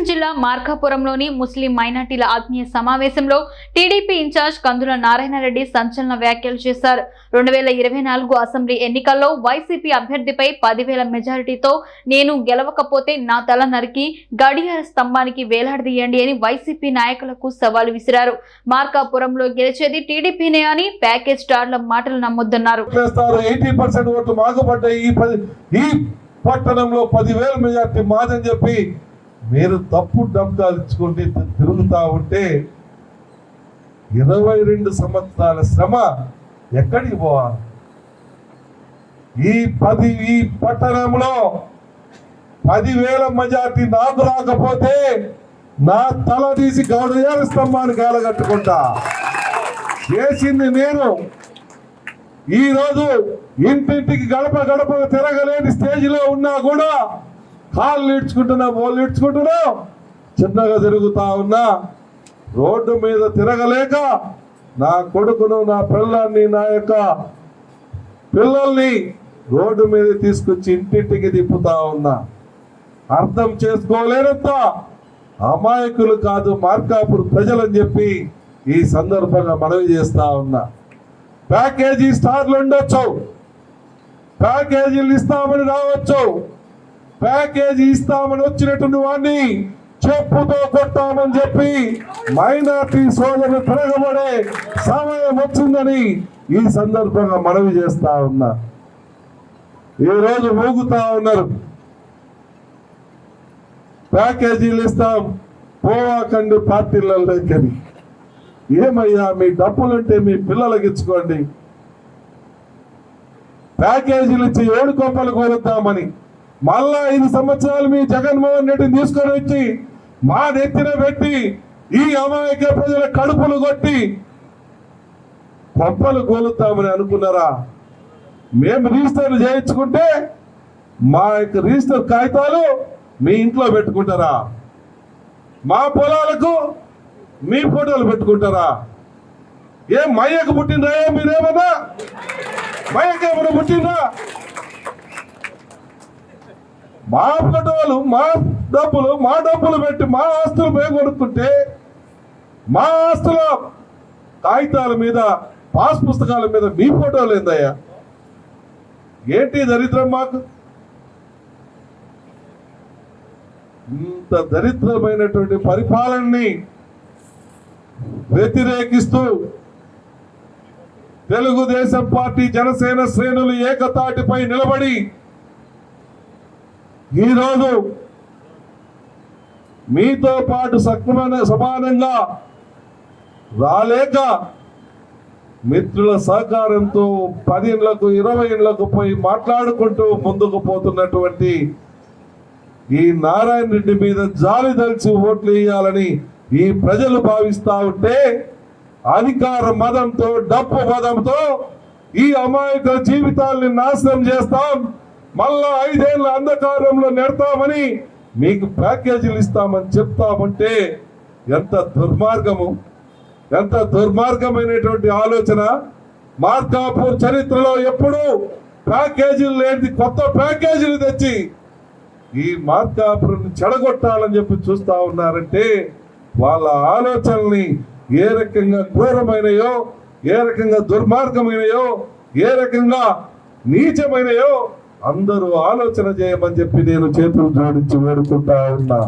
ప్రకాశం జిల్లా మార్కాపురంలోని ముస్లిం మైనార్టీల ఆత్మీయ సమావేశంలో టీడీపీ ఇన్ఛార్జ్ కందుల నారాయణరెడ్డి సంచలన వ్యాఖ్యలు చేశారు. రెండు వేల ఇరవై నాలుగు అసెంబ్లీ ఎన్నికల్లో వైసీపీ అభ్యర్థిపై పదివేల మెజారిటీతో నేను గెలవకపోతే నా తల నరికి గడియార స్తంభానికి వేలాడదీయండి అని వైసీపీ నాయకులకు సవాల్ విసిరారు. మార్కాపురంలో గెలిచేది టీడీపీనే అని ప్యాకేజ్ స్టార్ల మాటలు నమ్మొద్దన్నారు. పట్టణంలో పదివేల మెజార్టీ మాదని చెప్పి మీరు తప్పు డబ్బాలు ఇచ్చుకుంటే తిరుగుతూ ఉంటే ఇరవై రెండు సంవత్సరాల శ్రమ ఎక్కడికి పోవాలి? ఈ పది ఈ పట్టణంలో పదివేల మెజార్టీ నాకు రాకపోతే నా తల తీసి గౌరవ స్తంభానికి గాలగట్టుకుంటా. చేసింది నేను. ఈరోజు ఇంటింటికి గడప గడప తిరగలేని స్టేజ్లో ఉన్నా కూడా కాళ్ళు ఈడ్చుకుంటున్నా బోళ్ళు ఈడ్చుకుంటున్నా చిన్నగా తిరుగుతా ఉన్నా రోడ్డు మీద తిరగలేక నా కొడుకును నా పిల్లల్ని నా యొక్క పిల్లల్ని రోడ్డు మీద తీసుకొచ్చి ఇంటింటికి తిప్పుతా ఉన్నా. అర్థం చేసుకోలేనంత అమాయకులు కాదు మార్కాపూర్ ప్రజలని చెప్పి ఈ సందర్భంగా మనవి చేస్తా ఉన్నా. ప్యాకేజీ స్టార్లు ఉండొచ్చు. ప్యాకేజీలు ఇస్తామని రావచ్చు. ప్యాకేజీ ఇస్తామని వచ్చినటువంటి వాడిని చెప్పుతో కొట్టామని చెప్పి మైనార్టీ సోదరులు తిరగబడే సమయం వచ్చిందని ఈ సందర్భంగా మనవి చేస్తా ఉన్నా. ఈ రోజు ఊగుతా ఉన్నారు. ప్యాకేజీలు ఇస్తాం. పోవాకండి పార్టీలలోకని ఏమయ్యా మీ డబ్బులుంటే మీ పిల్లలకి ఇచ్చుకోండి. ప్యాకేజీలు ఇచ్చి ఏడు కొంపలు కోరుద్దామని మళ్ళా ఐదు సంవత్సరాలు మీ జగన్మోహన్ రెడ్డిని తీసుకొని వచ్చి మా నెత్తిన పెట్టి ఈ అమాయక ప్రజల కడుపులు కొట్టి పంపలు కోలుతామని అనుకున్నారా? మేము రిజిస్టర్లు చేయించుకుంటే మా యొక్క రిజిస్టర్ కాగితాలు మీ ఇంట్లో పెట్టుకుంటారా? మా పొలాలకు మీ ఫోటోలు పెట్టుకుంటారా? ఏం మయ్యకు పుట్టినరా మీరేమన్నా? మయ్యకేమన్నా ఏమైనా పుట్టినరా మా ఫోటోలు మా డబ్బులు మా డబ్బులు పెట్టి మా ఆస్తులు మేము మా ఆస్తుల కాగితాల మీద పాస్ పుస్తకాల మీద మీ ఫోటోలు ఏందయ్యా ఏంటి దరిద్రం మాకు? ఇంత దరిద్రమైనటువంటి పరిపాలనని వ్యతిరేకిస్తూ తెలుగుదేశం పార్టీ జనసేన శ్రేణులు ఏకతాటిపై నిలబడి ఈరోజు మీతో పాటు సక్రమైన సమానంగా రాలేక మిత్రుల సహకారంతో పది ఇళ్ళకు ఇరవై ఇళ్ళకు పోయి మాట్లాడుకుంటూ ముందుకు పోతున్నటువంటి ఈ నారాయణ రెడ్డి మీద జాలి దలిచి ఓట్లు వేయాలని ఈ ప్రజలు భావిస్తా ఉంటే అధికార మదంతో డబ్బు మదంతో ఈ అమాయకుల జీవితాల్ని నాశనం చేస్తాం. మళ్ళా ఐదేళ్ళ అంధకారంలో నెడతామని మీకు ప్యాకేజీలు ఇస్తామని చెప్తామంటే ఎంత దుర్మార్గము ఎంత దుర్మార్గమైనటువంటి ఆలోచన. మార్కాపూర్ చరిత్రలో ఎప్పుడూ ప్యాకేజీలు లేని కొత్త ప్యాకేజీలు తెచ్చి ఈ మార్కాపురం చెడగొట్టాలని చెప్పి చూస్తా ఉన్నారంటే వాళ్ళ ఆలోచనల్ని ఏ రకంగా ఘోరమైనయో ఏ రకంగా దుర్మార్గమైనయో ఏ రకంగా నీచమైనయో అందరూ ఆలోచన చేయమని చెప్పి నేను చేతులు జోడించి వేడుకుంటా ఉన్నా.